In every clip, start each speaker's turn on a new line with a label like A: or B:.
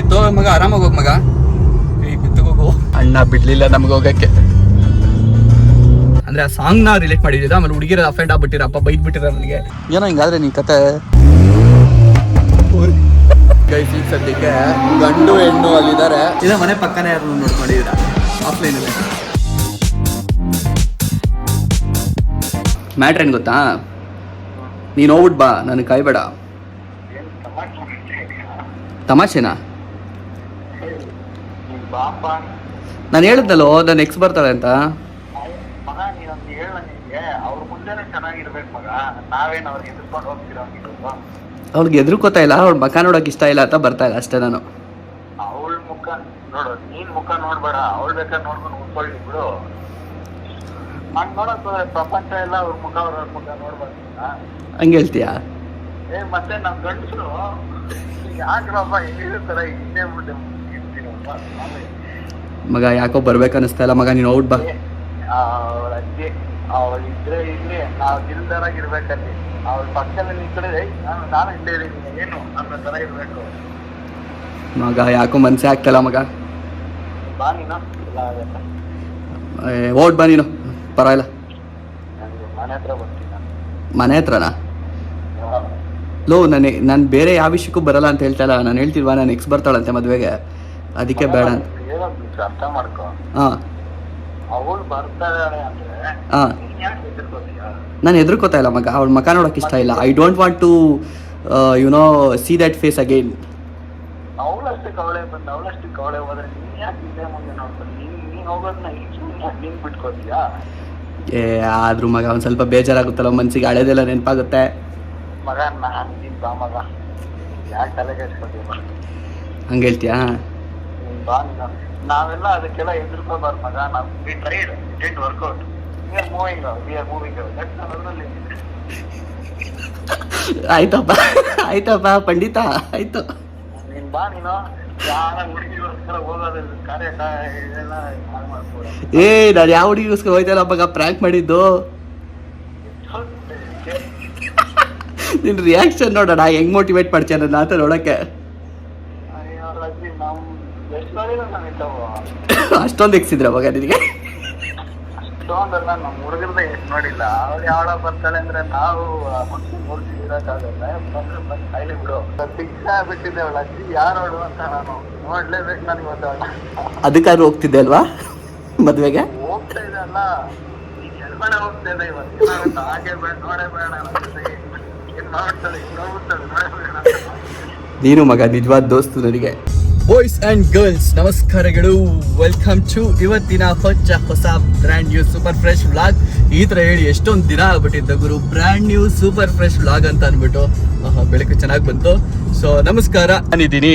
A: ಇತ್ತು ಮಗ ಆರಾಮಾಗಿ ಹೋಗ್ ಮಗ. ಈ ಬಿತ್ತಗೋಗು ಅಣ್ಣ ಬಿಡ್ಲಿಲ್ಲ ನಮ್ಗೆ ಹೋಗಕ್ಕೆ. ಅಂದ್ರೆ ಆ ಸಾಂಗ್ನ ರಿಲೇಟ್ ಮಾಡಿದ್ದ ಆಮೇಲೆ ಹುಡುಗಿರ ಅಫೆಂಡ್ ಆಗ್ಬಿಟ್ಟಿರಪ್ಪ ಬೈದ್ ಬಿಟ್ಟಿರ ನನಗೆ. ಏನೋ ಹಿಂಗಾದ್ರೆ ನಿನ್ ಕತೆ? ಗೈಸ್ ಈಗ ಸದ್ಯಕ್ಕೆ ಗಂಡು ಹೆಣ್ಣು ಅಲ್ಲಿದ್ದಾರೆ. ಇದ ಮನೆ ಪಕ್ಕನೇ ಯಾರು ನೋಡ್ಕೊಂಡಿದ್ದೀರಾ ಆಫ್ಲೈನ್ ಅಲ್ಲಿ. ಮ್ಯಾಟ್ರ್ ಏನ್ ಗೊತ್ತಾ? ನೀನ್ ಹೋಗ್ಬಿಟ್ ಬಾ ನನಗೆ ಕಾಯ್ಬೇಡ. ತಮಾಷೆನಾ? ನಾನು ಹೇಳಿದ್ನಲ್ಲೋ ನನ್ನ ಎಕ್ಸ್ ಬರ್ತಾಳೆ ಅಂತ?
B: ಮಗ ನೀನೊಂದು ಹೇಳ ನಿನ್ಗೆ ಅವ್ರ ಮುಂದೆನೆ ಚೆನ್ನಾಗಿರ್ಬೇಕು ಮಗ ನಾವೇನು ಅವ್ರಿಗೆ ಎದುರ್ಕೊಂಡು ಹೋಗ್ತಿರೋ
A: ಅವ್ಳಿಗೆ ಎದುರ್ಕೋತಾ ಇಲ್ಲ ಅವ್ಳ ಮಕ ನೋಡಕ್ ಇಷ್ಟ ಇಲ್ಲ ಅಂತ ಬರ್ತಾ ಇಲ್ಲ ಅಷ್ಟೇ ನಾನು.
B: ಅವಳ ಮುಖ ನೋಡು ನೀನ್ ಮುಖ ನೋಡ್ಬೇಡ ಅವಳ ಬೇಕಾದ್ರೆ ನೋಡ್ಕೊಂಡು ಉಳ್ಕೊಳ್ಳಿ ಬಿಡು. ಹಂಗ್ ನೋಡಕ್ ಪ್ರಪಂಚ ಎಲ್ಲ ಅವ್ರ ಮುಖ ಅವ್ರ ಮುಖ ನೋಡ್ಬಾರ್ದು
A: ಹಂಗೆ ಹೇಳ್ತೀಯಾ?
B: ಏ ಮತ್ತೆ ನಮ್ ಗಂಡಸರು ಯಾಕ್ರಪ್ಪ ಹೆಂಗಿರ್ತಾರ ಹಿಂದೆ ಮುಂದೆ
A: ಮಗ ಯಾಕೋ ಬರ್ಬೇಕನ್ನಿಸ್ತಾ ಇಲ್ಲ. ಮಗ ನೀನು ಔಟ್ ಬಾ.
B: ಅವಳ ಅಜ್ಜಿ ಅವಳು ಇದ್ರೆ ಇಲ್ಲಿ ನಾವು ದಿಲ್ದಾರಾಗಿರ್ಬೇಕಲ್ಲಿ. ಅವಳ ಪಕ್ಕದಲ್ಲಿ ನಿಂತ್ಕೊಂಡ್ರೆ ನಾನು ನಾನು ಹಿಂದೆ ಇದ್ದೀನಿ. ಏನು? ಅನ್ನೋ ತರ ಇರ್ಬೇಕು.
A: ಮಗ ಯಾಕೋ ಮನ್ಸೇ ಆಗ್ತಲ್ಲ ಮಗ.
B: ಬಾ ನೀನು.
A: ಓಟ್ ಬಾ. ನೀನು. ಪರವಾಗಿಲ್ಲ.
B: ಮನೆ ಹತ್ರ ಬರ್ತೀನಿ
A: ಮನೆ ಹತ್ರನಾ? ಲೋ ನನಗೆ ನಾನು ಬೇರೆ ಯಾವ ವಿಷಯಕ್ಕೂ ಬರಲ್ಲ ಅಂತ ಹೇಳ್ತಾ ಇಲ್ಲ. ನಾನು ಹೇಳ್ತಿಲ್ವಾ ನಾನು ಎಕ್ಸ್ ಬರ್ತಾಳಂತೆ ಮದುವೆಗೆ. ಅದಕ್ಕೆ ಬೇಡ ಅಂತ.
B: ಅರ್ಥ ಮಾಡ್ಕೊ.
A: ಹಾಂ
B: ಅವಳು ಬರ್ತಾಳೆ ಅಂದ್ರೆ
A: ಹಾಂ
B: ನೀನ್
A: ಎದುರ್ಕೋತಾ ಇಲ್ಲ ಮಗ ಅವಳ ಮಕ ನೋಡೋಕೆ ಇಷ್ಟ ಇಲ್ಲ. I don't want to you know see that face again
B: ಅವಳಷ್ಟಕ್ಕೆ ಅವಳೆ ಬಂದು ಅವಳಷ್ಟಕ್ಕೆ ಅವಳೆ ಹೋದ್ರೆ ನೀನ್ ಯಾಕೆ ಹಿಂದೆ ಮುಂದೆ ನೋಡ್ಕೊಂಡು ನೀನ್ ನೀನ್ ಹೋಗೋದನ್ನ ಸುಮ್ಮನೆ ನೀನ್ ಬಿಟ್ಕೋತೀಯಾ?
A: ಏ ಆದ್ರೂ ಮಗ ಒಂದು ಸ್ವಲ್ಪ ಬೇಜಾರಾಗುತ್ತಲ್ಲ ಮನ್ಸಿಗೆ ಹಳೇದೆಲ್ಲ ನೆನಪಾಗುತ್ತೆ.
B: ಮಗ ನಾನ್ ನೀನ್ ಬಾ ಮಗ ಯಾಕೆ ತಲೆ
A: ಹಂಗೆ ಹೇಳ್ತೀಯಾ?
B: ಬಾ ನೀನು. ನಾವೆಲ್ಲ ಅದಕ್ಕೆಲ್ಲ ಎದುರ್ಕೋಬಾರ್ದು ಮಗ. ನಾವು we tried did work out we are moving we are moving that's ಅದರಲ್ಲಿ
A: ಆಯ್ತಪ್ಪ ಆಯ್ತಪ್ಪ ಪಂಡಿತ ಆಯ್ತು.
B: ನೀನ್ ಬಾ ನೀನು.
A: ಏ ನಾನು ಯಾವ ಹುಡುಗಿಗೋಸ್ಕರ ಹೋಯ್ತಾರ ಮಗ ಪ್ರ್ಯಾಂಕ್ ಮಾಡಿದ್ದು. ನಿನ್ನ ರಿಯಾಕ್ಷನ್ ನೋಡೋಣ ಹೆಂಗ್ ಮೋಟಿವೇಟ್ ಮಾಡ್ತೀಯ ನನ್ನ ಆತ ನೋಡಕ್ಕೆ
B: ಅಯ್ಯೋ ರಜಿ ನಮ್ ಎಷ್ಟು ನೋಡಿಲ್ಲ ನಾನು ಇಂಥವು
A: ಅಷ್ಟೊಂದು ಎಕ್ಸಿದ್ರ ಮಗ ನಿನಗೆ
B: ಅಷ್ಟೊಂದಲ್ಲ ನಮ್ಮ ಹುಡುಗರ್ದ ಎಷ್ಟು ನೋಡಿಲ್ಲ. ಅವ್ಳು ಯಾವಳ ಬರ್ತಾಳೆ ಅಂದ್ರೆ ನಾವು ನೋಡ್ತೀವಿ ಇರೋಕ್ಕಾಗಲ್ಲ. ಬಂದ್ರೆ ಬಂದು ಕಾಯಿಲೆ ಬಿಡು. ಫಿಕ್ಸ್ ಆಗ್ಬಿಟ್ಟಿದೆ ಅವಳ. ಅಜ್ಜಿ ಯಾರು ಅವಳು ಅಂತ ನಾನು ನೋಡ್ಲೇಬೇಕು ನಾನು ಇವತ್ತು
A: ಅದಕ್ಕಾದ್ರೂ ಹೋಗ್ತಿದ್ದೆ ಅಲ್ವಾ? ಮದ್ವೆಗೆ?
B: ಹೋಗ್ತಾ ಇದೆ ಅಲ್ಲ. ಈಗ ಎಲ್ಬೇಡ ಹೋಗ್ತಾ ಇದೆ ಇವತ್ತು. ಹಾಗೆ ಬೇಡ ನೋಡೇ ಬೇಡ ಏನ್ ಮಾಡ್ತಾಳೆ? ಹಿಂಗ್ ನೋಡೇ ಬೇಡ
A: ನೀನು ಮಗ ನಿಜವಾದ ದೋಸ್ತು ನನಗೆ. ಬಾಯ್ಸ್ ಅಂಡ್ ಗರ್ಲ್ಸ್ ನಮಸ್ಕಾರಗಳು. ವೆಲ್ಕಮ್ ಟು ಇವತ್ತಿನ ಹೊಚ್ಚ ಹೊಸ brand new super fresh vlog ಈ ತರ ಹೇಳಿ ಎಷ್ಟೊಂದು ದಿನ ಆಗ್ಬಿಟ್ಟಿದ್ದ ಗುರು. Brand new super fresh vlog ಅಂತ ಅಂದ್ಬಿಟ್ಟು ಬೆಳಕು ಚೆನ್ನಾಗಿ ಬಂತು. ಸೊ ನಮಸ್ಕಾರ. ನಾನಿದ್ದೀನಿ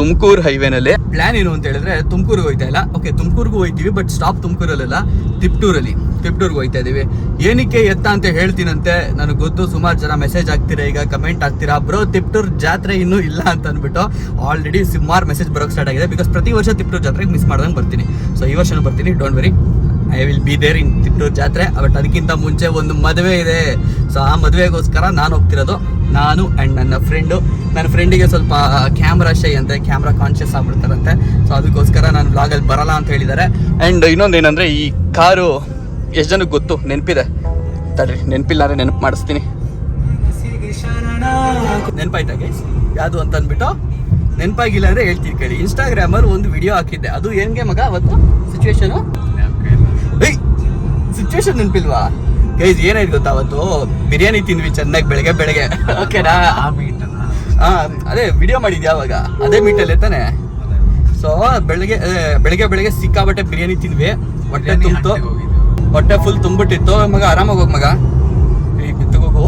A: ತುಮಕೂರು ಹೈವೇನಲ್ಲಿ ಪ್ಲಾನ್ ಏನು ಅಂತ ಹೇಳಿದ್ರೆ ತುಮಕೂರಿಗೆ ಹೋಯ್ತಾ ಇಲ್ಲ. ಓಕೆ ತುಮಕೂರಿಗೂ ಹೋಯ್ತೀವಿ ಬಟ್ ಸ್ಟಾಪ್ ತುಮಕೂರಲ್ಲ ತಿಪ್ಟೂರಲ್ಲಿ. ತಿಪ್ಟೂರ್ಗೆ ಹೋಯ್ತಾ ಇದೀವಿ. ಏನಕ್ಕೆ ಎತ್ತ ಅಂತ ಹೇಳ್ತೀನಂತೆ, ನನಗೆ ಗೊತ್ತು. ಸುಮಾರು ಜನ ಮೆಸೇಜ್ ಆಗ್ತೀರಾ ಈಗ ಕಮೆಂಟ್ ಆಗ್ತೀರಾ ಬ್ರೋ ತಿಪ್ಟೂರ್ ಜಾತ್ರೆ ಇನ್ನೂ ಇಲ್ಲ ಅಂತ ಅಂದ್ಬಿಟ್ಟು ಆಲ್ರೆಡಿ ಸುಮಾರು ಮೆಸೇಜ್ ಬರೋಕ್ಕೆ ಸ್ಟಾರ್ಟ್ ಆಗಿದೆ. ಬಿಕಾಸ್ ಪ್ರತಿ ವರ್ಷ ತಿಪ್ಟೂರ್ ಜಾತ್ರೆಗೆ ಮಿಸ್ ಮಾಡ್ದಂಗೆ ಬರ್ತೀನಿ. ಸೊ ಈ ವರ್ಷನೂ ಬರ್ತೀನಿ. Don't worry I will be there in Tiptur ಜಾತ್ರೆ. ಬಟ್ ಅದಕ್ಕಿಂತ ಮುಂಚೆ ಒಂದು ಮದುವೆ ಇದೆ. ಸೊ ಆ ಮದುವೆಗೋಸ್ಕರ ನಾನು ಹೋಗ್ತಿರೋದು ನಾನು ಆ್ಯಂಡ್ ನನ್ನ ಫ್ರೆಂಡು ನನ್ನ ಫ್ರೆಂಡಿಗೆ ಸ್ವಲ್ಪ ಕ್ಯಾಮ್ರಾ ಶೈ ಅಂತೆ ಕ್ಯಾಮ್ರಾ ಕಾನ್ಷಿಯಸ್ ಆಗ್ಬಿಡ್ತಾರಂತೆ. ಸೊ ಅದಕ್ಕೋಸ್ಕರ ನಾನು ವ್ಲಾಗಲ್ಲಿ ಬರಲ್ಲ ಅಂತ ಹೇಳಿದ್ದಾರೆ. ಆ್ಯಂಡ್ ಇನ್ನೊಂದು ಏನಂದರೆ, ಈ ಕಾರು ಎಷ್ಟು ಜನಕ್ಕೆ ಗೊತ್ತು? ನೆನಪಿದೆ? ತಡ್ರಿ, ನೆನಪಿಲ್ಲ ಅಂದರೆ ನೆನಪು ಮಾಡಿಸ್ತೀನಿ. ನೆನಪಾಯ್ತಾ ಗೈಸ್ ಯಾವುದು ಅಂತ ಅಂದ್ಬಿಟ್ಟು, ನೆನಪಾಗಿಲ್ಲ ಅಂದರೆ ಹೇಳ್ತೀನಿ ಕೇಳಿ. ಇನ್ಸ್ಟಾಗ್ರಾಮಲ್ಲಿ ಒಂದು ವಿಡಿಯೋ ಹಾಕಿದ್ದೆ. ಅದು ಹೆಂಗೆ ಮಗ, ಅವತ್ತು? Situation situation ನೆನಪಿಲ್ವಾ? ಗೈಸ್ ಏನಾಯ್ತು ಗೊತ್ತಾ ಅವತ್ತು? ಬಿರಿಯಾನಿ ತಿಂದ್ವಿ ಚೆನ್ನಾಗಿ ಬೆಳಗ್ಗೆ ಬೆಳಗ್ಗೆ. ಓಕೆನಾ ಹಾ ಅದೇ ವಿಡಿಯೋ ಮಾಡಿದ್ಯಾ ಯಾವಾಗ ಅದೇ ಮೀಟಲ್ಲಿ ತಾನೆ? ಸೊ ಬೆಳಗ್ಗೆ ಬೆಳಗ್ಗೆ ಬೆಳಗ್ಗೆ ಸಿಕ್ಕಾಬಟ್ಟೆ ಬಿರಿಯಾನಿ ತಿಂದ್ವಿ. ಹೊಟ್ಟೆ ತುಂಬಿತು. ಹೊಟ್ಟೆ ಫುಲ್ ತುಂಬಿಟ್ಟಿತ್ತು ಮಗ ಆರಾಮಾಗಿ ಹೋಗ್ ಮಗ? ಈ ಬಿತ್ತಗೋಗು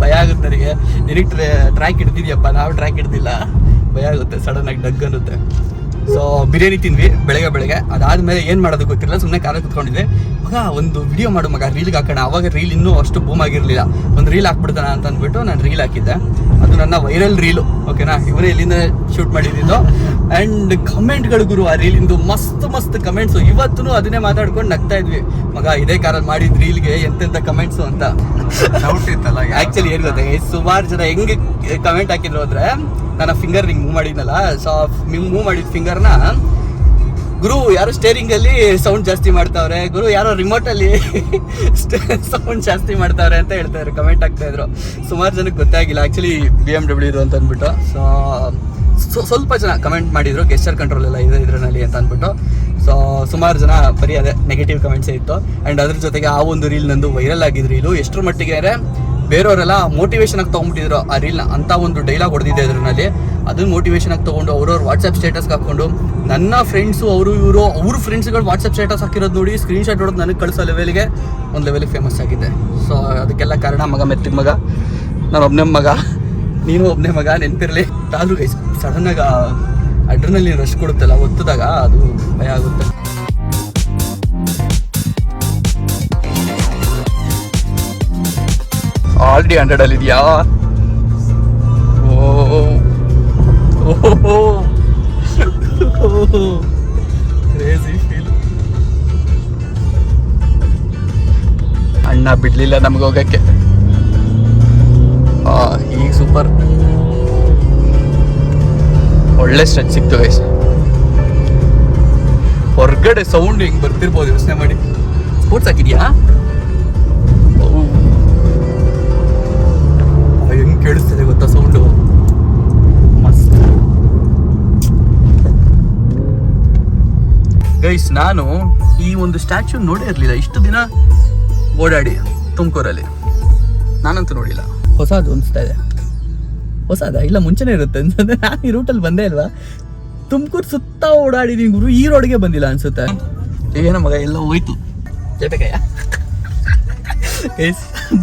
A: ಭಯ ಆಗುತ್ತೆ ನನಗೆ. ನಿನಗೆ ಟ್ರ್ಯಾಕ್ ಹಿಡ್ದಿದ್ಯಪ್ಪ ನಾವು ಟ್ರ್ಯಾಕ್ ಹಿಡ್ದಿಲ್ಲ ಭಯ ಆಗುತ್ತೆ. ಸಡನ್ ಆಗಿ ಡಗ್ ಅನ್ನುತ್ತೆ. ಸೊ ಬಿರಿಯಾನಿ ತಿಂದ್ವಿ ಬೆಳಗ್ಗೆ ಬೆಳಗ್ಗೆ. ಅದಾದ್ಮೇಲೆ ಏನು ಮಾಡೋದು ಗೊತ್ತಿರಲಿಲ್ಲ ಸುಮ್ಮನೆ ಕಾರ ಕುತ್ಕೊಂಡಿದ್ದೆ. ಮಗ ಒಂದು ವಿಡಿಯೋ ಮಾಡು ಮಗ ರೀಲ್ಗೆ ಹಾಕೋಣ. ಅವಾಗ ರೀಲ್ ಇನ್ನೂ ಅಷ್ಟು ಬೂಮ್ ಆಗಿರಲಿಲ್ಲ. ಒಂದು ರೀಲ್ ಹಾಕ್ಬಿಡ್ತಾನ ಅಂತ ಅಂದ್ಬಿಟ್ಟು ನಾನು ರೀಲ್ ಹಾಕಿದ್ದೆ. ಅದು ನನ್ನ ವೈರಲ್ ರೀಲು ಓಕೆನಾ ಇವರೇ ಇಲ್ಲಿಂದ ಶೂಟ್ ಮಾಡಿದ್ದು ಅಂಡ್ ಕಮೆಂಟ್ಗಳು ಗುರು ಆ ರೀಲಿಂದು ಮಸ್ತ್ ಮಸ್ತ್ ಕಮೆಂಟ್ಸು ಇವತ್ತು ಅದನ್ನೇ ಮಾತಾಡ್ಕೊಂಡು ನಗ್ತಾ ಇದ್ವಿ. ಮಗ ಇದೇ ಕಾರಲ್ಲಿ ಮಾಡಿದ ರೀಲ್ಗೆ ಎಂತೆಂತ ಕಮೆಂಟ್ಸು ಅಂತ.
B: ಡೌಟ್ ಇತ್ತಲ್ಲ
A: ಆಕ್ಚುಲಿ ಏನ್ ಗೊತ್ತಾ? ಸುಮಾರು ಜನ ಹೆಂಗೆ ಕಮೆಂಟ್ ಹಾಕಿದ್ರು ಅಂದ್ರೆ ನನ್ನ ಫಿಂಗರ್ ನಿಂಗೆ ಮೂವ್ ಮಾಡಿದ್ನಲ್ಲ? ಸೊ ಮೂವ್ ಮಾಡಿದ ಫಿಂಗರ್ನ ಗುರು ಯಾರು ಸ್ಟೇರಿಂಗಲ್ಲಿ ಸೌಂಡ್ ಜಾಸ್ತಿ ಮಾಡ್ತಾವ್ರೆ? ಗುರು ಯಾರೋ ರಿಮೋಟ್ ಅಲ್ಲಿ ಸೌಂಡ್ ಜಾಸ್ತಿ ಮಾಡ್ತಾವ್ರೆ ಅಂತ ಹೇಳ್ತಾ ಇದ್ರು ಕಮೆಂಟ್ ಆಗ್ತಾ ಇದ್ರು ಸುಮಾರು ಜನಕ್ಕೆ ಗೊತ್ತಾಗಿಲ್ಲ. ಆ್ಯಕ್ಚುಲಿ ಬಿ ಎಂ ಡಬ್ಲ್ಯೂ ಇದು ಅಂತ ಅಂದ್ಬಿಟ್ಟು. ಸೊ ಸ್ವಲ್ಪ ಜನ ಕಮೆಂಟ್ ಮಾಡಿದ್ರು ಗೆಸ್ಟರ್ ಕಂಟ್ರೋಲ್ ಎಲ್ಲ ಇದೆ ಇದ್ರಲ್ಲಿ ಅಂತ ಅಂದ್ಬಿಟ್ಟು. ಸೊ ಸುಮಾರು ಜನ ಬರೀ ಅದೇ ನೆಗೆಟಿವ್ ಕಮೆಂಟ್ಸೇ ಇತ್ತು. ಆ್ಯಂಡ್ ಅದ್ರ ಜೊತೆಗೆ ಆ ಒಂದು ರೀಲ್ ನಂದು ವೈರಲ್ ಆಗಿದ್ರು ರೀಲು ಎಷ್ಟರ ಮಟ್ಟಿಗೆ ಅಂದರೆ ಬೇರೆಯವರೆಲ್ಲ ಮೋಟಿವೇಶನ್ ಆಗಿ ತೊಗೊಂಡ್ಬಿಟ್ಟಿದ್ರು. ಆ ರೀಲ್ನ ಅಂತ ಒಂದು ಡೈಲಾಗ್ ಹೊಡೆದಿದೆ ಅದರಲ್ಲಿ ಅದನ್ನ ಮೋಟಿವೇಶನ್ ಆಗಿ ತೊಗೊಂಡು ಅವ್ರವ್ರ ವಾಟ್ಸಪ್ ಸ್ಟೇಟಸ್ ಹಾಕೊಂಡು ನನ್ನ ಫ್ರೆಂಡ್ಸು ಅವರು ಇವರು, ಅವ್ರ ಫ್ರೆಂಡ್ಸ್ಗಳು ವಾಟ್ಸಪ್ ಸ್ಟೇಟಸ್ ಹಾಕಿರೋದು ನೋಡಿ ಸ್ಕ್ರೀನ್ ಶಾಟ್ ನನಗೆ ಕಳಿಸೋ ಲೆವೆಲ್ಗೆ ಒಂದು ಲೆವೆಲ್ಗೆ ಫೇಮಸ್ ಆಗಿದೆ ಸೊ ಅದಕ್ಕೆಲ್ಲ ಕಾರಣ, ಮಗ ಮೆತ್ತಿನ ಮಗ. ನಾನು ಒಬ್ಬನೇ ಮಗ. ನೀನು ಒಬ್ಬನೇ ಮಗ, ನೆನಪಿರಲಿ. ಆದರೂ ಸಡನ್ನಾಗಿ ಅಡ್ರನಲ್ಲಿ ರಶ್ ಕೊಡುತ್ತಲ್ಲ, ಒತ್ತದಾಗ ಅದು ಭಯ ಆಗುತ್ತೆ. ಆಲ್ರೆಡಿ ಹಂಡ್ರೆಡ್ ಅಲ್ಲಿ ಇದೆಯಾ? ಕ್ರೇಜಿ ಫೀಲ್ ಅಣ್ಣ ಬಿಡ್ಲಿಲ್ಲ ನಮ್ಗೆ ಹೋಗಕ್ಕೆ. ಈಗ ಸೂಪರ್ ಒಳ್ಳೆ ಸ್ಟ್ರೆಚ್ ಸಿಕ್ತು ಗೈಸ್ ಹೊರಗಡೆ ಸೌಂಡ್ ಹಿಂಗೆ ಬರ್ತಿರ್ಬೋದು ಯೋಚನೆ ಮಾಡಿ. ಸ್ಪೋರ್ಟ್ಸ್ ಹಾಕಿದ್ಯಾ? ಕೇಳಿಸ್ತಿದೆ ಗೊತ್ತಾ ಸೌಂಡು ಮಸ್ತ್ ಗೈಸ್ ನಾನು ಈ ಒಂದು ಸ್ಟ್ಯಾಚ್ಯೂ ನೋಡೇ ಇರಲಿಲ್ಲ. ಇಷ್ಟು ದಿನ ಓಡಾಡಿ ತುಮಕೂರಲ್ಲಿ. ನಾನಂತೂ ನೋಡಿಲ್ಲ. ಹೊಸದು ಅನಿಸ್ತಾ ಇದೆ. ಹೊಸದ? ಇಲ್ಲ, ಮುಂಚೆನೇ ಇರುತ್ತೆ ಅನ್ಸುತ್ತೆ. ನಾನು ಈ ರೂಟಲ್ಲಿ ಬಂದೇ ಇಲ್ವಾ? ತುಮಕೂರು ಸುತ್ತ ಓಡಾಡಿದೀನಿ ಗುರು, ಈ ರೋಡ್ಗೆ ಬಂದಿಲ್ಲ ಅನ್ಸುತ್ತೆ. ಏನೋ ಮಗ, ಎಲ್ಲ ಹೋಯ್ತು. ಜಟಕಯ್ಯ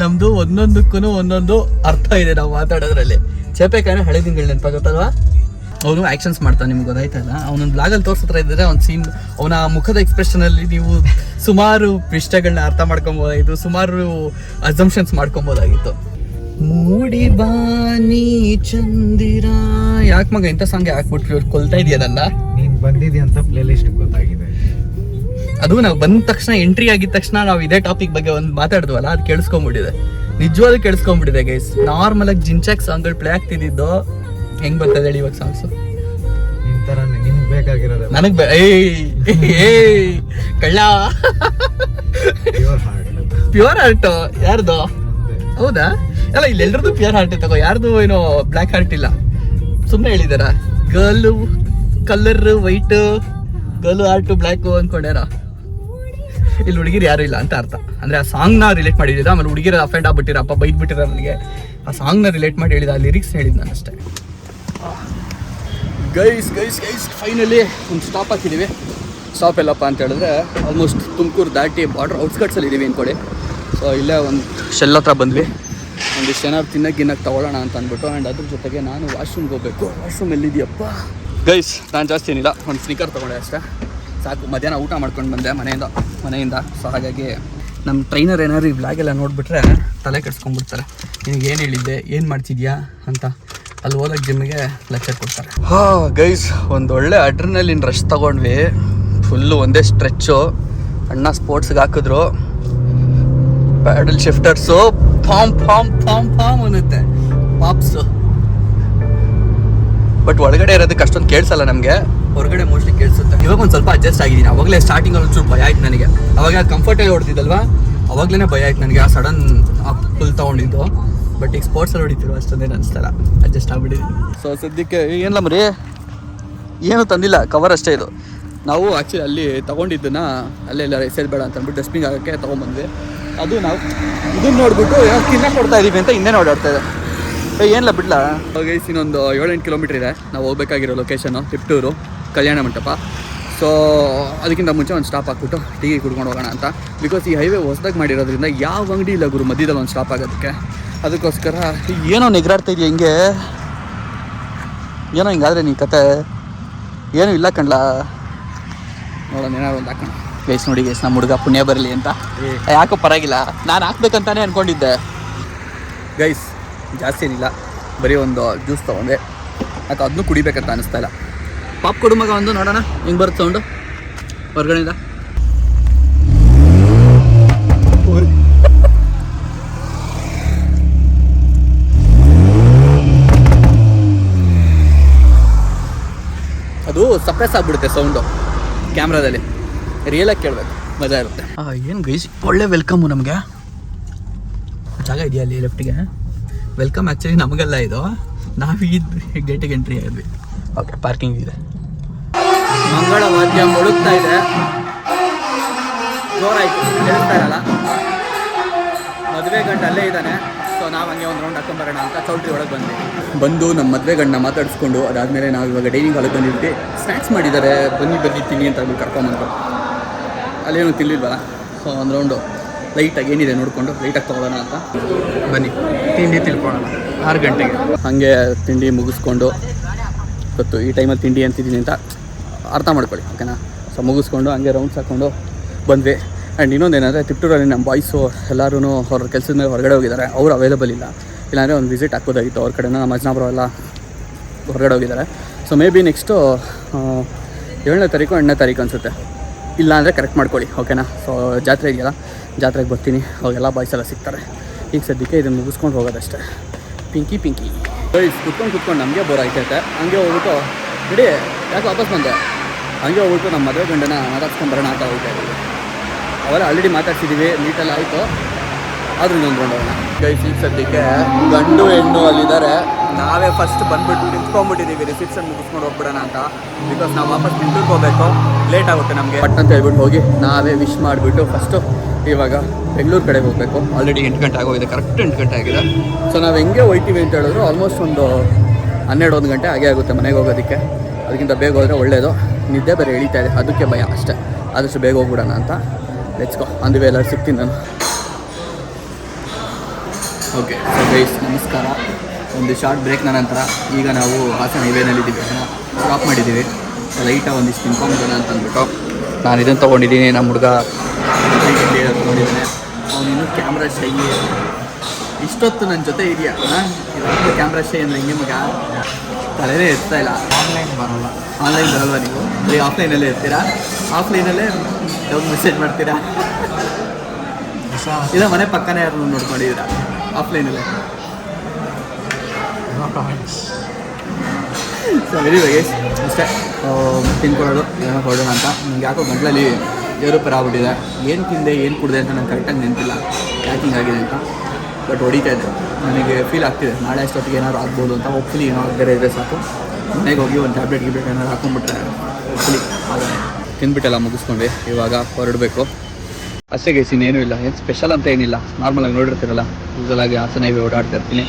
A: ನಮ್ದು ಒಂದೊಂದಕ್ಕೂ ಒಂದೊಂದು ಅರ್ಥ ಇದೆ ನಾವು ಮಾತಾಡೋದ್ರಲ್ಲಿ. ಚೇಪೆಕಾಯಿ ಹಳೆ ತಿಂಗಳು ನೆನಪಾಗುತ್ತಲ್ವಾ? ಅವನು ಆಕ್ಷನ್ಸ್ ಮಾಡ್ತಾನೆ, ನಿಮ್ಗೆ ಗೊತ್ತಾಯ್ತಲ್ಲ ಬ್ಲಾಗ್ ಬ್ಲಾಗಲ್ಲಿ ತೋರಿಸ್ತಾ ಇದ್ದರೆ ಅವ್ನ ಸೀನ್ ಅವನ ಮುಖದ ಎಕ್ಸ್ಪ್ರೆಷನಲ್ಲಿ ನೀವು ಸುಮಾರು ವಿಷಯಗಳನ್ನ ಅರ್ಥ ಮಾಡ್ಕೊಬೋದಾಗಿತ್ತು ಸುಮಾರು ಅಸಂಪ್ಷನ್ಸ್ ಮಾಡ್ಕೊಬೋದಾಗಿತ್ತು. ಮೂಡಿ ಬಾನಿ ಚಂದಿರ. ಯಾಕೆ ಮಗ ಇಂಥ ಸಾಂಗ್ ಹಾಕ್ಬಿಟ್ರಿ? ಇವ್ರು ಕೊಲ್ತಾ ಇದೆಯಾ ನನ್ನ?
B: ನೀನ್ ಬಂದಿದ್ಯಾ ಅಂತ ಪ್ಲೇ ಲಿಸ್ಟ್ ಗೊತ್ತಾಗಿದೆ.
A: ಅದು ನಾವು ಬಂದ ತಕ್ಷಣ ಎಂಟ್ರಿ ಆಗಿದ ತಕ್ಷಣ ನಾವು ಇದೇ ಟಾಪಿಕ್ ಬಗ್ಗೆ ಒಂದು ಮಾತಾಡಿದ್ವಲ್ಲ ಅದು ಕೇಳಿಸ್ಕೊಂಡ್ಬಿಟ್ಟಿದೆ ನಿಜವಾದ ಕೇಳಿಸ್ಕೊಂಡ್ಬಿಟ್ಟಿದೆ ಗೈಸ್ ನಾರ್ಮಲ್ ಆಗಿ ಜಿಂಚಾಕ್ ಸಾಂಗ್ಗಳು ಪ್ಲೇ ಆಗ್ತಿದ್ದು ಹೆಂಗ್ ಬರ್ತದೆ ಹೇಳಿ ಇವಾಗ ಸಾಂಗ್ಸ್
B: ನನಗ್
A: ಏಯ್ ಕಳ್ಳ.
B: ಪ್ಯೂರ್ ಹಾರ್ಟ್
A: ಯಾರ್ದು? ಹೌದಾ? ಅಲ್ಲ ಇಲ್ಲಿ ಎಲ್ರದ್ದು ಪ್ಯೂರ್ ಹಾರ್ಟ್ ತಗೋ ಯಾರ್ದು ಏನೋ ಬ್ಲ್ಯಾಕ್ ಹಾರ್ಟ್ ಇಲ್ಲ. ಸುಮ್ಮನೆ ಹೇಳಿದಾರ girl colour white girl heart black ಅನ್ಕೊಂಡ್ಯಾರ ಇಲ್ಲಿ ಹುಡುಗಿರು ಯಾರು ಇಲ್ಲ ಅಂತ ಅರ್ಥ. ಅಂದ್ರೆ ಆ ಸಾಂಗ್ನ ರಿಲೇಟ್ ಹೇಳಿದ, ಆಮೇಲೆ ಹುಡುಗಿರ ಅಫೆಂಡ್ ಆಗ್ಬಿಟ್ಟಿರಪ್ಪ ಬೈದ್ ಬಿಟ್ಟಿರ ನನಗೆ, ಆ ಸಾಂಗ್ನ ರಿಲೇಟ್ ಮಾಡಿ ಹೇಳಿದ, ಆ ಲಿರಿಕ್ಸ್ ಹೇಳಿದ್ ನಾನು ಅಷ್ಟೇ. ಗೈಸ್ ಗೈಸ್ ಗೈಸ್ ಫೈನಲಿ ಒಂದು ಸ್ಟಾಪ್ ಹಾಕಿದ್ದೀವಿ ಸ್ಟಾಪ್ ಎಲ್ಲಪ್ಪ ಅಂತ ಹೇಳಿದ್ರೆ ಆಲ್ಮೋಸ್ಟ್ ತುಮಕೂರು ದಾಟಿ ಬಾರ್ಡ್ರ್ ಔಟ್ಸ್ಕಟ್ಸಲ್ಲಿ ಇದ್ದೀವಿ ಅಂದ್ಕೊಳ್ಳಿ ಸೊ ಇಲ್ಲೇ ಒಂದು ಶೆಲ್ ಹತ್ರ ಬಂದ್ವಿ. ಒಂದಿಷ್ಟು ಏನಾದ್ರು ತಿನ್ನಕ್ಕೆ ಗಿನ್ನಕ್ಕೆ ತಗೊಳ್ಳೋಣ ಅಂತ ಅಂದ್ಬಿಟ್ಟು ಆ್ಯಂಡ್ ಅದ್ರ ಜೊತೆಗೆ ನಾನು ವಾಶ್ರೂಮ್ಗೆ ಹೋಗ್ಬೇಕು. ವಾಶ್ರೂಮ್ ಎಲ್ಲಿದೆಯಪ್ಪ? ಗೈಸ್ ನಾನು ಜಾಸ್ತಿ ಏನಿಲ್ಲ, ಒಂದು ಸ್ನೀಕರ್ ತೊಗೊಂಡೆ ಅಷ್ಟೇ. ಸಾಕು. ಮಧ್ಯಾಹ್ನ ಊಟ ಮಾಡ್ಕೊಂಡು ಬಂದೆ ಮನೆಯಿಂದ ಮನೆಯಿಂದ. ಸೊ ಹಾಗಾಗಿ ನಮ್ಮ ಟ್ರೈನರ್ ಏನಾದ್ರು ಈ ಬ್ಲಾಗೆಲ್ಲ ನೋಡಿಬಿಟ್ರೆ ತಲೆ ಕೆಡ್ಸ್ಕೊಂಡ್ಬಿಡ್ತಾರೆ. ನಿನಗೆ ಏನು ಹೇಳಿದ್ದೆ, ಏನು ಮಾಡ್ತಿದ್ಯಾ ಅಂತ ಅಲ್ಲಿ ಹೋದಾಗ ಜಿಮ್ಗೆ ಲೆಕ್ಚರ್ ಕೊಡ್ತಾರೆ. ಹಾ ಗೈಸ್ ಒಂದು ಒಳ್ಳೆ ಅಡ್ರಿನಲ್ಲಿ ರಶ್ ತಗೊಂಡ್ವಿ. ಫುಲ್ಲು ಒಂದೇ ಸ್ಟ್ರೆಚ್ಚು ಅಣ್ಣ ಸ್ಪೋರ್ಟ್ಸ್ಗೆ ಹಾಕಿದ್ರು. ಪ್ಯಾಡಲ್ ಶಿಫ್ಟರ್ಸು ಫಾಮ್ ಫಾಮ್ ಫಾಮ್ ಫಾಮ್ ಅನ್ನತ್ತೆ. ಪಾಪ್ಸು ಬಟ್ ಒಳಗಡೆ ಇರೋದಕ್ಕೆ ಅಷ್ಟೊಂದು ಕೇಳಿಸಲ್ಲ ನಮಗೆ. ಹೊರಗಡೆ ಮೋಸ್ಟ್ಲಿ ಕೇಳಿಸುತ್ತೆ. ಇವಾಗ ಒಂದು ಸ್ವಲ್ಪ ಅಡ್ಜಸ್ಟ್ ಆಗಿದ್ದೀನಿ. ಅವಾಗಲೇ ಸ್ಟಾರ್ಟಿಂಗಲ್ಲಿ ಒಂಚೂರು ಭಯ ಆಯ್ತು ನನಗೆ. ಅವಾಗ ಕಂಫರ್ಟೇಬಲ್ ಹೊಡ್ತಿದ್ದಲ್ವಾ ಅವಾಗಲೇ ಭಯ ಆಯ್ತು ನನಗೆ. ಆ ಸಡನ್ ಫುಲ್ ತಗೊಂಡಿದ್ದು. ಬಟ್ ಈಗ ಸ್ಪೋರ್ಟ್ಸಲ್ಲಿ ಹೊಡಿತಿರೋ ಅಷ್ಟೊಂದೇನು ಅನಿಸ್ತಲ್ಲ ಅಡ್ಜಸ್ಟ್ ಆಗ್ಬಿಟ್ಟಿದ್ದೀನಿ ಸೊ ಸದ್ಯಕ್ಕೆ ಏನಿಲ್ಲ ಮರಿ ಏನು ತಂದಿಲ್ಲ. ಕವರ್ ಅಷ್ಟೇ ಇದು. ನಾವು ಆ್ಯಕ್ಚುಲಿ ಅಲ್ಲಿ ತಗೊಂಡಿದ್ದನ್ನ ಅಲ್ಲೇ ಎಲ್ಲ ಬೇಡ ಅಂತ ಅಂದ್ಬಿಟ್ಟು ಡಸ್ಟ್ಬಿನ್ ಆಗೋಕ್ಕೆ ತೊಗೊಂಬಂದ್ವಿ ಅದು ನಾವು ಇದನ್ನ ನೋಡ್ಬಿಟ್ಟು ಏನೋ ಕೊಡ್ತಾ ಇದೀವಿ ಅಂತ ಇನ್ನೇ ಓಡಾಡ್ತಾ ಇದೆ. ಏನಿಲ್ಲ ಬಿಡ್ಲಾ ಅವಾಗ ಇನ್ನೊಂದು ಏಳೆಂಟು ಕಿಲೋಮೀಟ್ರ್ ಇದೆ. ನಾವು ಹೋಗ್ಬೇಕಾಗಿರೋ ಲೊಕೇಶನು ತಿಪ್ಟೂರು ಕಲ್ಯಾಣ ಮಂಟಪ. ಸೊ ಅದಕ್ಕಿಂತ ಮುಂಚೆ ಒಂದು ಸ್ಟಾಪ್ ಹಾಕ್ಬಿಟ್ಟು ಟೀ ಕುಡ್ಕೊಂಡು ಹೋಗೋಣ ಅಂತ. ಬಿಕಾಸ್ ಈ ಹೈವೇ ಹೊಸದಾಗಿ ಮಾಡಿರೋದ್ರಿಂದ ಯಾವ ಅಂಗಡಿ ಇಲ್ಲ ಗುರು ಮಧ್ಯದಲ್ಲಿ ಒಂದು ಸ್ಟಾಪ್ ಆಗೋದಕ್ಕೆ. ಅದಕ್ಕೋಸ್ಕರ ಏನೋ ನೆಗ್ರಾಡ್ತಾ ಇದೆಯಾ ಹಿಂಗೆ? ಏನೋ ಹಿಂಗಾದ್ರೆ ನೀ ಕತೆ? ಏನೂ ಇಲ್ಲ ಕಣ್ಲಾ? ನೋಡೋಣ ಏನಾದ್ರು ಒಂದು ಹಾಕೋಣ. ಗೈಸ್ ನೋಡಿ ಗೈಸ್ ನಮ್ಮ ಹುಡುಗ ಪುಣ್ಯ ಬರಲಿ ಅಂತ. ಯಾಕೋ ಪರವಾಗಿಲ್ಲ. ನಾನು ಹಾಕ್ಬೇಕಂತಾನೆ ಅಂದ್ಕೊಂಡಿದ್ದೆ ಗೈಸ್ ಜಾಸ್ತಿ ಏನಿಲ್ಲ. ಬರೀ ಒಂದು ಜ್ಯೂಸ್ ತೊಗೊಂಡೆ. ಯಾಕೆ ಅದನ್ನು ಕುಡಿಬೇಕಂತ ಅನಿಸ್ತಾ ಇಲ್ಲ. ಪಾಪ್ ಕೊಡು ಮಗ ಒಂದು, ನೋಡೋಣ. ಹೆಂಗೆ ಬರುತ್ತೆ ಸೌಂಡು ಹೊರಗಡೆಯಿಂದ. ಅದು ಸಪ್ರೆಸ್ ಆಗ್ಬಿಡುತ್ತೆ ಸೌಂಡು ಕ್ಯಾಮ್ರಾದಲ್ಲಿ. ರಿಯಲಾಗಿ ಕೇಳಬೇಕು. ಮಜಾ ಇರುತ್ತೆ. ಏನು ಗೈಸ್ ಒಳ್ಳೆ ವೆಲ್ಕಮ್ಮು ನಮಗೆ. ಜಾಗ ಇದೆಯಾ ಅಲ್ಲಿ ಲೆಫ್ಟಿಗೆ ವೆಲ್ಕಮ್ ಆ್ಯಕ್ಚುಲಿ ನಮಗೆಲ್ಲ ಇದು. ನಾವು ಈ ಗೇಟಿಗೆ ಎಂಟ್ರಿ ಆಗಿದ್ವಿ. ಓಕೆ ಪಾರ್ಕಿಂಗ್ ಇದೆ. ಮಂಗಳ ವಾದ್ಯ ಮುಳುಗ್ತಾ ಇದೆ. ಜೋರಾಯ್ತು ಕೇಳಿಸ್ತಾ ಇರಲ್ಲ. ಮದುವೆ ಗಂಡ ಅಲ್ಲೇ ಇದ್ದಾನೆ. ಸೊ ನಾವು ಹಂಗೆ ಒಂದು ರೌಂಡ್ ಹಾಕೊಂಬರೋಣ ಅಂತ ಚೌಲ್ಟ್ರಿ ಒಳಗೆ ಬಂದ್ವಿ. ಬಂದು ನಮ್ಮ ಮದುವೆ ಗಂಡನ ಮಾತಾಡಿಸ್ಕೊಂಡು ಅದಾದಮೇಲೆ ನಾವು ಇವಾಗ ಡೈನಿಂಗ್ ಹಾಲಿಗೆ ಬಂದಿದ್ವಿ. ಸ್ನ್ಯಾಕ್ಸ್ ಮಾಡಿದ್ದಾರೆ. ಬನ್ನಿ ಬನ್ನಿ ತಿನ್ನಿ ಅಂತ ಅಂದ್ಬಿಟ್ಟು ಕರ್ಕೊಂಬಂದ್ರು. ಅಲ್ಲೇನು ತಿನ್ಲಿಲ್ವಲ್ಲ? ಸೊ ಒಂದು ರೌಂಡು ಲೈಟಾಗಿ ಏನಿದೆ ನೋಡಿಕೊಂಡು ಲೈಟಾಗಿ ತೊಗೊಳ್ಳೋಣ ಅಂತ. ಬನ್ನಿ ತಿಂಡಿ ತಿಳ್ಕೊಳ್ಳೋಣ. ಆರು ಗಂಟೆಗೆ. ಹಾಗೆ ತಿಂಡಿ ಮುಗಿಸ್ಕೊಂಡು ಗೊತ್ತು ಈ ಟೈಮಲ್ಲಿ ತಿಂಡಿ ಅಂತಿದ್ದೀನಿ ಅಂತ ಅರ್ಥ ಮಾಡ್ಕೊಳ್ಳಿ ಓಕೆನಾ ಸೊ ಮುಗಿಸ್ಕೊಂಡು ಹಂಗೆ ರೌಂಡ್ಸ್ ಹಾಕ್ಕೊಂಡು ಬಂದ್ವಿ. ಆ್ಯಂಡ್ ಇನ್ನೊಂದೇನೆಂದರೆ ತಿಪ್ಟೂರಲ್ಲಿ ನಮ್ಮ ಬಾಯ್ಸು ಎಲ್ಲರೂ ಅವ್ರ ಕೆಲಸದ ಮೇಲೆ ಹೊರಗಡೆ ಹೋಗಿದ್ದಾರೆ. ಅವ್ರು ಅವೈಲೇಬಲ್ ಇಲ್ಲ. ಇಲ್ಲಾಂದರೆ ಒಂದು ವಿಸಿಟ್ ಹಾಕೋದಾಗಿತ್ತು ಅವ್ರ ಕಡೆನ, ನಮ್ಮ ಅಜ್ನಾಬ್ರು ಎಲ್ಲ ಹೊರಗಡೆ ಹೋಗಿದ್ದಾರೆ. ಸೊ ಮೇ ಬಿ ನೆಕ್ಸ್ಟು ಏಳನೇ ತಾರೀಕು, ಎಂಟನೇ ತಾರೀಕು ಅನಿಸುತ್ತೆ. ಇಲ್ಲಾಂದರೆ ಕರೆಕ್ಟ್ ಮಾಡ್ಕೊಳ್ಳಿ ಓಕೆನಾ ಸೊ ಜಾತ್ರೆ ಇದೆಯಲ್ಲ, ಜಾತ್ರೆಗೆ ಬರ್ತೀನಿ. ಅವಾಗೆಲ್ಲ ಬಾಯ್ಸ್ ಎಲ್ಲ ಸಿಗ್ತಾರೆ. ಈಗ ಸದ್ಯಕ್ಕೆ ಇದನ್ನು ಮುಗಿಸ್ಕೊಂಡು ಹೋಗೋದಷ್ಟೇ. ಪಿಂಕಿ ಪಿಂಕಿ. ಗೈಸ್ ಕುತ್ಕೊಂಡು ಕುತ್ಕೊಂಡು ನಮಗೆ ಬೋರ್ ಆಯ್ತೈತೆ ಹಂಗೆ ಹೋಗ್ಬಿಟ್ಟು ಬಿಡಿ ಯಾಕೆ ವಾಪಸ್ ಬಂದೆ? ಹಂಗೆ ಹೋಗ್ಬಿಟ್ಟು ನಮ್ಮ ಮದುವೆ ಗಂಡನ ಮಾತಾಡ್ಸ್ಕೊಂಡು ಬರೋಣ ಅಂತ ಹೋಗ್ತಾ ಇದ್ದೀವಿ ಅವೆಲ್ಲ ಆಲ್ರೆಡಿ ಮಾತಾಡ್ಸಿದ್ದೀವಿ ನೀಟೆಲ್ಲ ಆಯಿತು. ಆದ್ರೂ ಇನ್ನೊಂದು ಗೈಸ್ ಈಗ ಸದ್ಯಕ್ಕೆ ಗಂಡು ಹೆಣ್ಣು ಅಲ್ಲಿದ್ದಾರೆ. ನಾವೇ ಫಸ್ಟ್ ಬಂದ್ಬಿಟ್ಟು ನಿಂತ್ಕೊಂಡ್ಬಿಟ್ಟಿದ್ದೀವಿ ರಿಸೆಪ್ಷನ್ ಮುಗಿಸ್ಕೊಂಡು ಹೋಗ್ಬಿಡೋಣ ಅಂತ. ಬಿಕಾಸ್ ನಾವು ವಾಪಸ್ ನಿಂತ್ಕೋಬೇಕು ಲೇಟ್ ಆಗುತ್ತೆ ನಮಗೆ. ಬಟ್ ಅಂತ ಹೇಳ್ಬಿಟ್ಟು ಹೋಗಿ ನಾವೇ ವಿಶ್ ಮಾಡಿಬಿಟ್ಟು ಫಸ್ಟು ಇವಾಗ ಬೆಂಗಳೂರು ಕಡೆ ಹೋಗಬೇಕು. ಆಲ್ರೆಡಿ ಎಂಟು ಗಂಟೆ ಆಗೋಗಿದೆ ಕರೆಕ್ಟ್ ಎಂಟು ಗಂಟೆ ಆಗಿದೆ. ಸೊ ನಾವು ಹೆಂಗೆ ಹೋಯ್ತೀವಿ ಅಂತ ಹೇಳಿದ್ರು ಆಲ್ಮೋಸ್ಟ್ ಒಂದು ಹನ್ನೆರಡು ಒಂದು ಗಂಟೆ ಆಗೇ ಆಗುತ್ತೆ ಮನೆಗೆ ಹೋಗೋದಕ್ಕೆ. ಅದಕ್ಕಿಂತ ಬೇಗ ಹೋದರೆ ಒಳ್ಳೆಯದು ನಿದ್ದೆ ಬೇರೆ ಎಳಿತಾ ಇದೆ ಅದಕ್ಕೆ ಭಯ ಅಷ್ಟೇ. ಆದಷ್ಟು ಬೇಗ ಹೋಗ್ಬಿಡೋಣ ಅಂತ. ನೆಚ್ಕೋ ಅಂದಿವೆ ಎಲ್ಲರೂ ಸಿಗ್ತೀನಿ ನಾನು. ಓಕೆ ಸೊ ಗೈಸ್ ನಮಸ್ಕಾರ. ಒಂದು ಶಾರ್ಟ್ ಬ್ರೇಕ್ನ ನಂತರ ಈಗ ನಾವು ಹಾಸನ ಹೈವೇನಲ್ಲಿದ್ದೀವಿ ಸ್ಟಾಪ್ ಮಾಡಿದ್ದೀವಿ ಲೈಟಾಗಿ ಒಂದಿಷ್ಟು ತಿನ್ಕೊಂಬಿಡೋಣ ಅಂತ ಅಂದ್ಬಿಟ್ಟು. ನಾನು ಇದನ್ನು ತೊಗೊಂಡಿದ್ದೀನಿ ನಮ್ಮ ಹುಡುಗ ಅವನಿನ್ನೂ ಕ್ಯಾಮ್ರಾ ಶೈ ಇಷ್ಟೊತ್ತು ನನ್ನ ಜೊತೆ ಇದೆಯಾ? ಕ್ಯಾಮ್ರಾ ಶೈ ಅಂದರೆ ಹಿಂಗೆ ಮಗ? ತಲೆನೇ ಇರ್ತಾ ಇಲ್ಲ.
B: ಆನ್ಲೈನ್ ಬರಲ್ಲ.
A: ಆನ್ಲೈನ್ ಬರಲ್ವಾ ನೀವು? ಬರೀ ಆಫ್ಲೈನಲ್ಲೇ ಇರ್ತೀರಾ? ಆಫ್ಲೈನಲ್ಲೇ ಯಾವಾಗ ಮೆಸೇಜ್ ಮಾಡ್ತೀರಾ? ಇಲ್ಲ ಮನೆ ಪಕ್ಕನೇ ಯಾರು ನೋಡ್ಕೊಂಡಿದ್ದೀರಾ ಆಫ್ಲೈನಲ್ಲೇ ಸೊ ವೆರಿ ವೆಗೇಶ್ ಅಷ್ಟೇ. ತಿನ್ಕೊಳ್ಳೋದು ಏನೋ ಕೊಡೋಣ ಅಂತ. ನಿಮ್ಗೆ ಯಾಕೋ ಗಂಟ್ಲಲ್ಲಿ ಏರುಪೇರು ಆಗ್ಬಿಟ್ಟಿದೆ. ಏನು ತಿಂದೆ, ಏನು ಕುಡಿದೆ ಅಂತ ನಂಗೆ ಕರೆಕ್ಟಾಗಿ ನೆನಪಿಲ್ಲ. ಪ್ಯಾಕಿಂಗ್ ಆಗಿದೆ ಅಂತ. ಬಟ್ ಹೊಡಿತಾ ಇದೆ ನನಗೆ ಫೀಲ್ ಆಗ್ತಿದೆ. ನಾಳೆ ಅಷ್ಟೊತ್ತಿಗೆ ಏನಾದ್ರು ಆಗ್ಬೋದು ಅಂತ. ಒಪ್ಪಲಿ ಏನೋ ಬೇರೆ ಇದ್ರೆ ಸಾಕು. ಮನೆಗೆ ಹೋಗಿ ಒಂದು ಟ್ಯಾಬ್ಲೆಟ್ ಗಿಬ್ಲೆಟ್ ಏನಾದ್ರು ಹಾಕೊಂಡ್ಬಿಟ್ರೆ ಒಪ್ಪಲಿ ಆಗಲ್ಲ ತಿಂದ್ಬಿಟ್ಟೆಲ್ಲ ಮುಗಿಸ್ಕೊಂಡ್ವಿ. ಇವಾಗ ಹೊರಡಬೇಕು. ಅಷ್ಟೇ ಗೈಸ್ ಇನ್ನೇನೂ ಇಲ್ಲ. ಏನು ಸ್ಪೆಷಲ್ ಅಂತ ಏನಿಲ್ಲ. ನಾರ್ಮಲಾಗಿ ನೋಡಿರ್ತೀರಲ್ಲ. ಯೂಸಲಾಗಿ ಹಾಸನ ಇವೆ ಓಡಾಡ್ತಾ ಇರ್ತೀನಿ.